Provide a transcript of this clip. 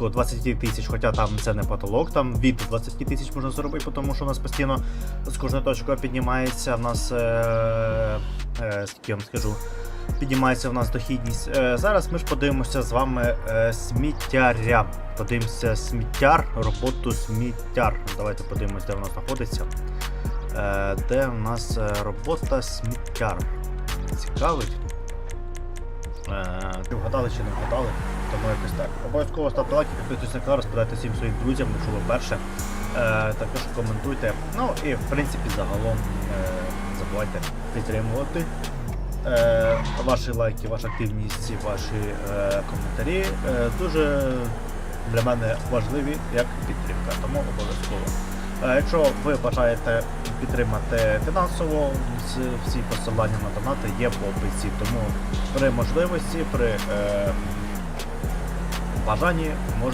20 тисяч, хоча там це не потолок, там від 20 тисяч можна зробити, тому що у нас постійно з кожною точкою піднімається. У нас е, е, скільки я вам скажу, піднімається в нас дохідність. Е, зараз ми ж подивимося з вами е, сміттяря. Подивимося сміттяр, роботу сміттяр. Давайте подивимося, де вона знаходиться. Е, де у нас е, робота сміттяр? Цікавить. Е, вгадали чи не вгадали? Тому якось так. Обов'язково ставте лайки, підписуйтесь на канал, розповідайте всім своїм друзям, якщо ви перше. Е, також коментуйте. Ну і в принципі загалом е, забувайте підтримувати. Е, ваші лайки, ваша активність, ваші коментарі дуже для мене важливі як підтримка, тому обов'язково. Е, якщо ви бажаєте підтримати фінансово, всі посилання на донати є в описі, тому при можливості, при е, бажанні можете